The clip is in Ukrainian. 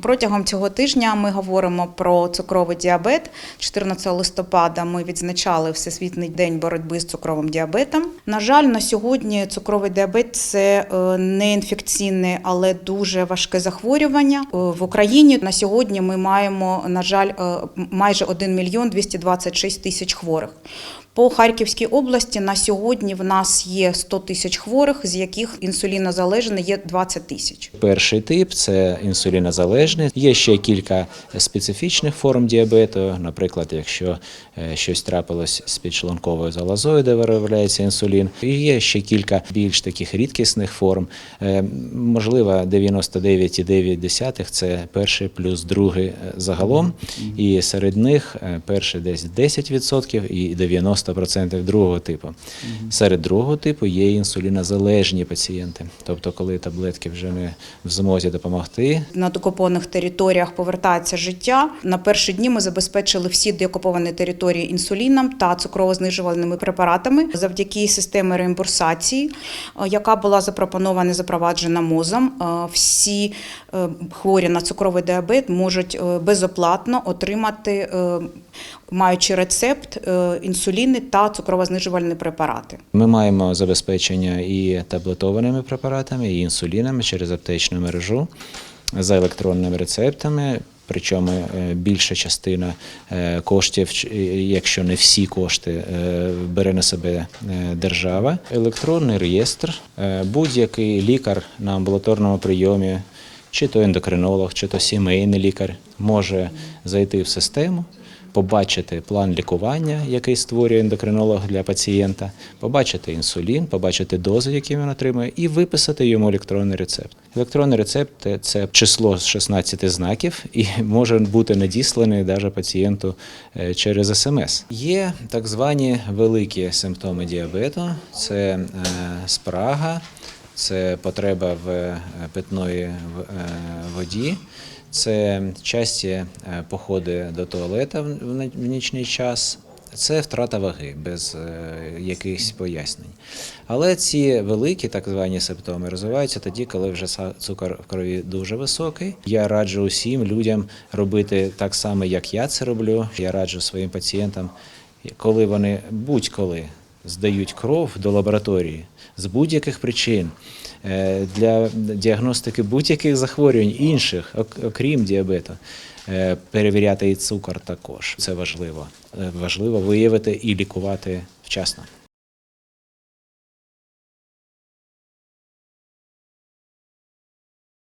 Протягом цього тижня ми говоримо про цукровий діабет. 14 листопада ми відзначали Всесвітній день боротьби з цукровим діабетом. На жаль, на сьогодні цукровий діабет це е, не інфекційне, але дуже важке захворювання. Е, В Україні на сьогодні ми маємо, на жаль, е, майже 1 мільйон 226 тисяч хворих. По Харківській області на сьогодні в нас є 100 тисяч хворих, з яких інсулінозалежні є 20 тисяч. Перший тип це інсулінозалежний. Є ще кілька специфічних форм діабету. Наприклад, якщо е, щось трапилось з підшлунковою залозою, де виробляється інсулін. І є ще кілька більш таких рідкісних форм. Е, Можливо, 99,9 це перший плюс другий е, загалом. І серед них перший десь 10% і 90% другого типу. Серед другого типу є інсулінозалежні пацієнти. Тобто, коли таблетки вже не в змозі допомогти, На окупованих територіях повертається життя. На перші дні ми забезпечили всі деокуповані території інсуліном та цукровознижувальними препаратами завдяки системі реімбурсації, е, яка була запропонована і запроваджена МОЗом. Е, Всі е, хворі на цукровий діабет можуть безоплатно отримати, маючи рецепт, е, інсуліни та цукровознижувальні препарати. Ми маємо забезпечення і таблетованими препаратами, і інсулінами через аптечну мережу за електронними рецептами. Причому е, більша частина е, коштів, е, якщо не всі кошти, бере на себе держава. Електронний реєстр, будь-який лікар на амбулаторному прийомі, чи то ендокринолог, чи то сімейний лікар, може зайти в систему, побачити план лікування, який створює ендокринолог для пацієнта, побачити інсулін, побачити дози, які він отримує, і виписати йому електронний рецепт. Електронний рецепт – це число з 16 знаків і може бути надісланий навіть пацієнту е, через смс. Є так звані великі симптоми діабету: це е, спрага, це потреба в е, питної е, воді. Це часті е, походи до туалета в нічний час. Це втрата ваги без якихось пояснень. Але ці великі так звані симптоми розвиваються тоді, коли вже цукор в крові дуже високий. Я раджу усім людям робити так само, як я це роблю. Я раджу своїм пацієнтам, коли вони будь-коли здають кров до лабораторії з будь-яких причин е, для діагностики будь-яких захворювань інших, окрім діабету. е, Перевіряти і цукор також. Це важливо. Е, Важливо виявити і лікувати вчасно.